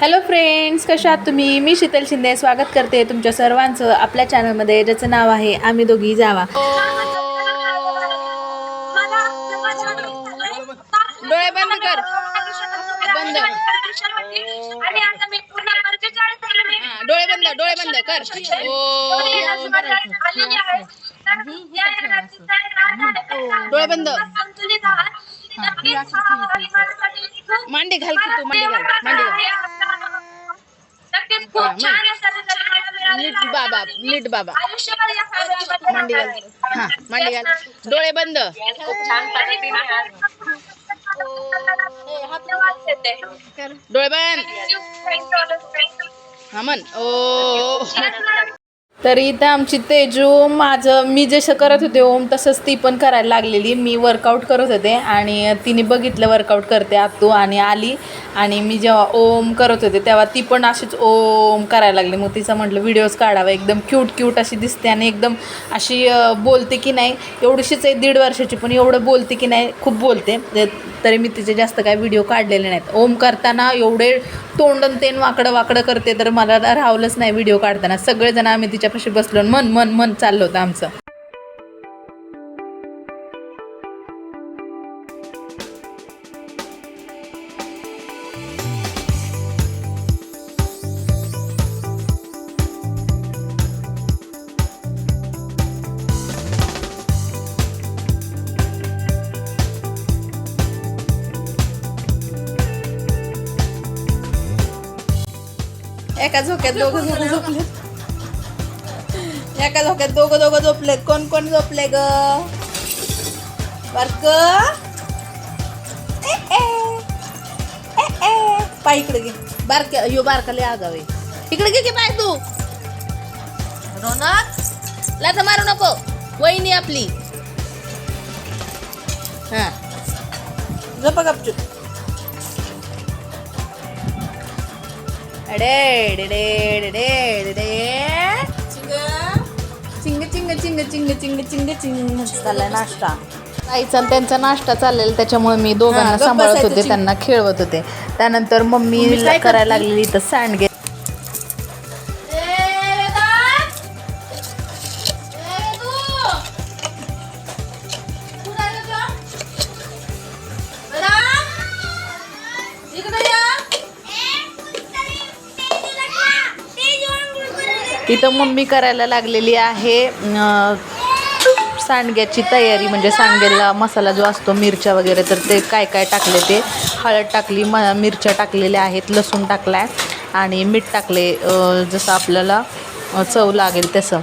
Hello friends कशा आहात तुम्ही? मी शीतल शिंदे. स्वागत करते तुमच्या सर्वांचं आपल्या चॅनलमध्ये ज्याचं नाव आहे आम्ही दोघी जावा. डोळे बंद कर. बंद. डोळे बंद डोळे बंद कर. डोळे बंद. मांडी घाल की तू मांडी घाल मांडी घाल. खूप छान नीट आहे. बाबा नीट बाबा. आयुष्यभर या कार्याबद्दल मांडी घाल. हा मांडी घाल. डोळे बंद. खूप छान पद्धतीने धन्यवाद देते. डोळे बंद. हा म्हण. ओ. तर इथं आमची तेजू माझं मी जसं करत होते ओम तसंच ती पण करायला लागलेली. मी वर्कआउट करत होते आणि तिने बघितलं वर्कआउट करते आतू आणि आली. आणि मी जेव्हा ओम करत होते तेव्हा ती पण अशीच ओम करायला लागली. मग तिचं म्हटलं व्हिडिओज काढावा. एकदम क्यूट क्यूट अशी दिसते आणि एकदम अशी बोलते की नाही. एवढीशीच आहे दीड वर्षाची पण एवढं बोलते की नाही खूप बोलते. तरी मी तिचे जास्त काय व्हिडिओ काढलेले नाहीत. ओम करताना एवढे तोंडन तेन वाकडं वाकडं करते तर मला राहवलंच नाही व्हिडिओ काढताना. सगळेजण आम्ही तिच्यापाशी बसलो आणि मन मन मन चाललं होतं आमचं. एका झोक्यात दोघं दोघं झोपले एका झोक्यात दोघं दोघं झोपलेत. कोण कोण झोपले ग? बारक पाय इकडे घे. बारक्या यो बारकाले आगावे इकडे घे की पाय तू. रोनक लाथा मारू नको. वहिनी आपली. हा. झोपा गपचूप. चिंग चिंग चिंग चिंग चिंग चिंग चिंग चाललाय नाश्ता आईचा त्यांचा नाश्ता चाललेला त्याच्यामुळे मी दोघांना सांभाळत होते त्यांना खेळवत होते त्यानंतर मम्मी करायला करते? लागलेली इथं सांडगे इथं मम्मी करायला लागलेली आहे सांडग्याची तयारी. म्हणजे सांडग्याला मसाला जो असतो मिरच्या वगैरे तर ते काय काय टाकले ते. हळद टाकली म मिरच्या टाकलेल्या आहेत लसूण टाकला आहे आणि मीठ टाकले जसं आपल्याला चव लागेल तसं.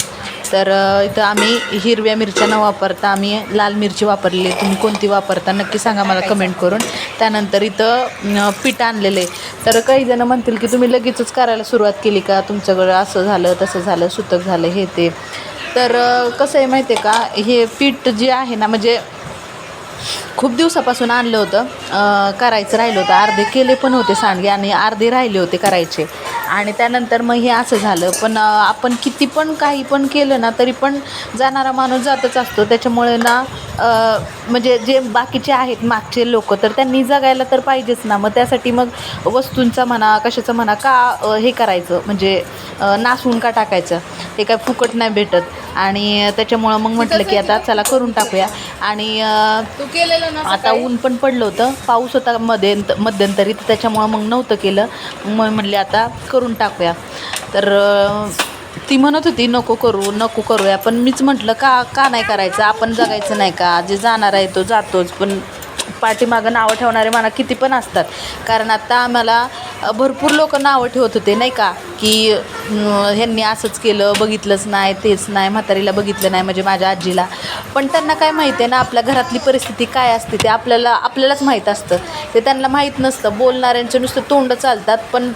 तर इथं आम्ही हिरव्या मिरच्या न वापरता आम्ही लाल मिरची वापरली तुम्ही कोणती वापरता नक्की सांगा मला कमेंट करून. त्यानंतर इथं पीठ आणलेलं आहे. तर काहीजणं म्हणतील की तुम्ही लगेचच करायला सुरुवात केली का? तुमच्याकडं असं झालं तसं झालं सुतक झालं हे ते. तर कसं आहे माहिती आहे का? हे पीठ जे आहे ना म्हणजे खूप दिवसापासून आणलं होतं. करायचं राहिलं होतं. अर्धे केले पण होते सांडगे आणि अर्धे राहिले होते करायचे. आणि त्यानंतर मग हे असं झालं. पण आपण किती पण काही पण केलं ना तरी पण जाणारा माणूस जातच असतो. त्याच्यामुळे ना म्हणजे जे बाकीचे आहेत मागचे लोक तर त्यांनी जगायला तर पाहिजेच ना. मग त्यासाठी मग वस्तूंचा म्हणा कशाचं म्हणा का हे करायचं? म्हणजे नासून का टाकायचं? ते काय फुकट नाही भेटत. आणि त्याच्यामुळं मग म्हटलं की आता चला करून टाकूया. आणि आता ऊन पण पडलं होतं. पाऊस होता मध्ये मध्यंतरी तर त्याच्यामुळं मग नव्हतं केलं. मग म्हणले आता करून टाकूया. तर ती म्हणत होती नको करू नको करूया. पण मीच म्हटलं का का नाही करायचं? आपण जगायचं नाही का? जे जाणार आहे तो जातोच. पण पाठीमागं नावं ठेवणारे मला किती पण असतात. कारण आता आम्हाला भरपूर लोक नावं ठेवत होते नाही का? की ह्यांनी असंच केलं बघितलंच नाही तेच नाही म्हातारीला बघितलं नाही म्हणजे माझ्या आजीला. पण त्यांना काय माहिती आहे ना आपल्या घरातली परिस्थिती काय असते ते आपल्याला आपल्यालाच माहीत असतं. ते त्यांना माहीत नसतं. बोलणाऱ्यांचं नुसतं तोंड चालतात पण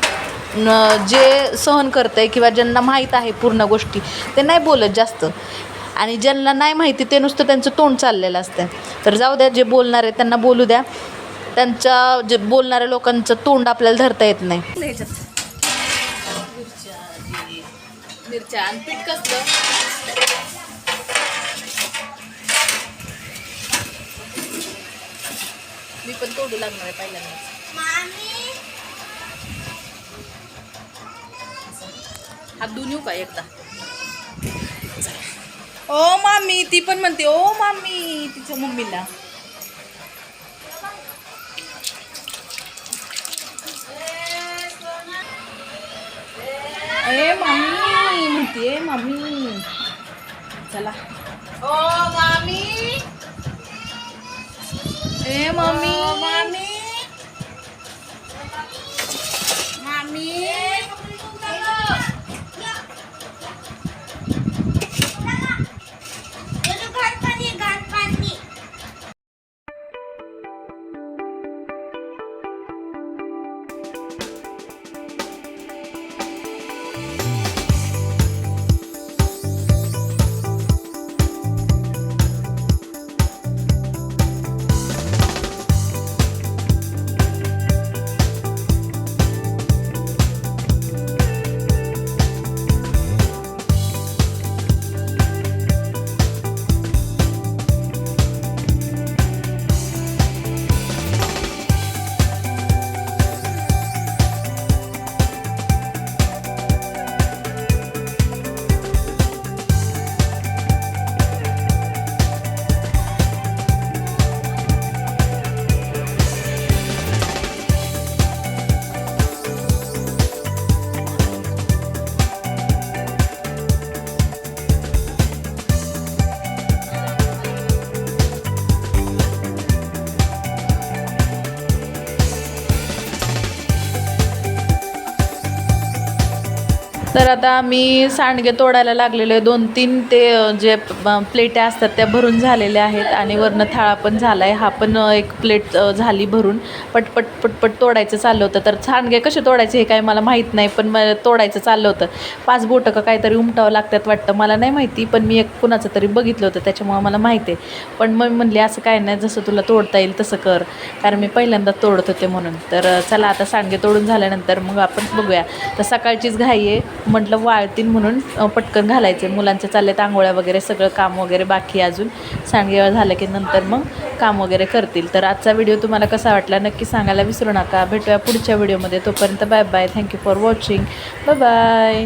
जे सहन करतं आहे किंवा ज्यांना माहीत आहे पूर्ण गोष्टी ते नाही बोलत जास्त. आणि ज्यांना नाही माहिती ते नुसतं त्यांचं तोंड चाललेलं असतं तर जाऊ द्या जे बोलणार आहे त्यांना बोलू द्या. त्यांच्या जे बोलणाऱ्या लोकांचं तोंड आपल्याला धरता येत नाही. मिरच्या आणि पीठ कसलं? मी पण तोडू लागणार आहे पहिल्यांदा हात धुवून येऊ का एकदा ओ मामी ती पण म्हणते ओ मामी तिच्या मम्मीला ए मामी म्हणते मामी चला ओ मामी ए मामी मामी तर आता मी सांडगे तोडायला लागलेलो आहे. दोन तीन ते जे प्लेट्या असतात त्या भरून झालेल्या आहेत आणि वरनं थाळा पण झाला आहे हा पण एक प्लेट झाली भरून. पटपट पटपट तोडायचं चाललं होतं. तर सांडगे कसे तोडायचे हे काय मला माहीत नाही पण मला तोडायचं चाललं होतं. पाच बोटं का काहीतरी उमटावं लागतात वाटतं. मला नाही माहिती पण मी एक कुणाचं तरी बघितलं होतं. त्याच्यामुळं मला माहिती आहे. पण मग म्हणले असं काय नाही जसं तुला तोडता येईल तसं कर. कारण मी पहिल्यांदा तोडत होते म्हणून. तर चला आता सांडगे तोडून झाल्यानंतर मग आपण बघूया. तर सकाळचीच घाई आहे. म्हटलं वाळतील म्हणून पटकन घालायचे. मुलांच्या चालल्यात आंघोळ्या वगैरे सगळं काम वगैरे बाकी अजून. सांडगेवा झालं की नंतर मग काम वगैरे करतील. तर आजचा व्हिडिओ तुम्हाला कसा वाटला नक्की सांगायला विसरू नका. भेटूया पुढच्या व्हिडिओमध्ये. तोपर्यंत bye bye. Thank you for watching bye bye